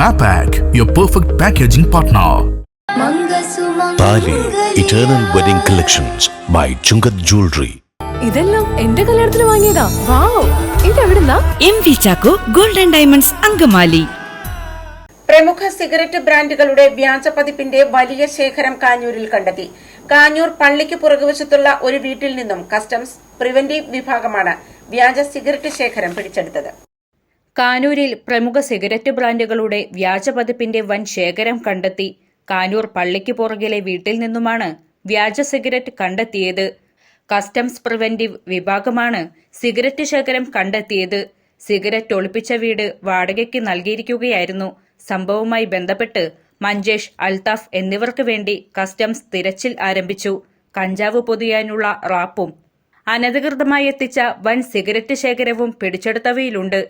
Mapac, your perfect packaging partner. Thali eternal wedding collections by Chungath jewellery ഇതെല്ലാം എന്റെ കല്യാണത്തിന് വാങ്ങിയതാ. Wow. ഇതെവിടുന്നാ? M V Chacko golden diamonds Angamaly. പ്രമുഖ cigarette ബ്രാൻഡുകളുടെ വ്യാജ പതിപ്പിന്റെ വലിയ ശേഖരം കാഞ്ഞൂരിൽ കണ്ടെത്തി. കാഞ്ഞൂർ പള്ളിക്ക് പുറകുവശത്തുള്ള ഒരു വീട്ടിൽ നിന്നും കസ്റ്റംസ് പ്രിവന്റീവ് വിഭാഗമാണ് വ്യാജ സിഗരറ്റ് ശേഖരം പിടിച്ചെടുത്തത്. കാനൂരിൽ പ്രമുഖ സിഗരറ്റ് ബ്രാൻഡുകളുടെ വ്യാജ പതിപ്പിന്റെ വൻ ശേഖരം കണ്ടെത്തി. കാനൂർ പള്ളിക്ക് പുറകിലെ വീട്ടിൽ നിന്നുമാണ് വ്യാജ സിഗരറ്റ് കണ്ടെത്തിയത്. കസ്റ്റംസ് പ്രിവെന്റീവ് വിഭാഗമാണ് സിഗരറ്റ് ശേഖരം കണ്ടെത്തിയത്. സിഗരറ്റ് ഒളിപ്പിച്ച വീട് വാടകയ്ക്ക് നൽകിയിരിക്കുകയായിരുന്നു. സംഭവവുമായി ബന്ധപ്പെട്ട് മഞ്ചേഷ് അൽതാഫ് എന്നിവർക്ക് വേണ്ടി കസ്റ്റംസ് തിരച്ചിൽ ആരംഭിച്ചു. കഞ്ചാവ് പൊതിയാനുള്ള റാപ്പും അനധികൃതമായി എത്തിച്ച വൻ സിഗരറ്റ് ശേഖരവും പിടിച്ചെടുത്തവയിലുണ്ട്.